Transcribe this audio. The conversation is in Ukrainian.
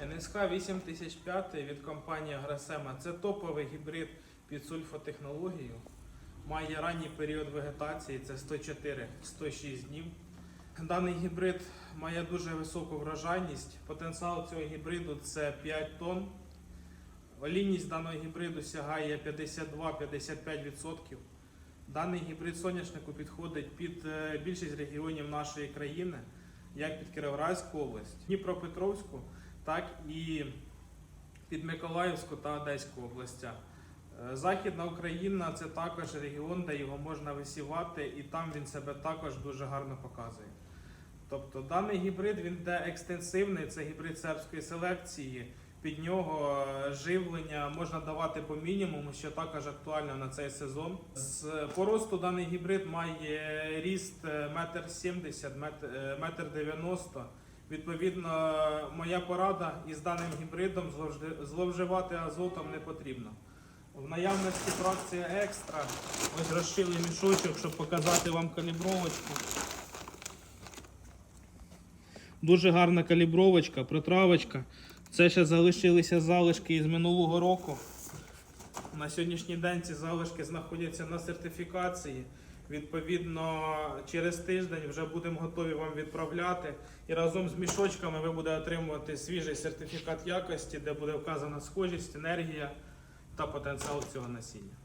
НСХ 8005 від компанії Агросема це топовий гібрид під сульфотехнологію. Має ранній період вегетації, це 104-106 днів. Даний гібрид має дуже високу врожайність. Потенціал цього гібриду це 5 тонн. Олійність даного гібриду сягає 52-55%. Даний гібрид соняшнику підходить під е, більшість регіонів нашої країни, як під Кіровоградську область, Дніпропетровську, так і під Миколаївську та Одеську областя. Е, Західна Україна це також регіон, де його можна висівати, і там він себе також дуже гарно показує. Тобто даний гібрид він йде екстенсивний, це гібрид сербської селекції. Під нього е, живлення можна давати по мінімуму, що також актуально на цей сезон. З поросту даний гібрид має ріст е, метр сімдесят, метр- метр дев'яносто. Відповідно, моя порада із даним гібридом зловживати азотом не потрібно. В наявності фракція екстра. Ось розшили мішочок, щоб показати вам калібровочку. Дуже гарна калібровочка, протравочка. Це ще залишилися залишки із минулого року. На сьогоднішній день ці залишки знаходяться на сертифікації. Відповідно, через тиждень вже будемо готові вам відправляти. І разом з мішочками ви будете отримувати свіжий сертифікат якості, де буде вказана схожість, енергія та потенціал цього насіння.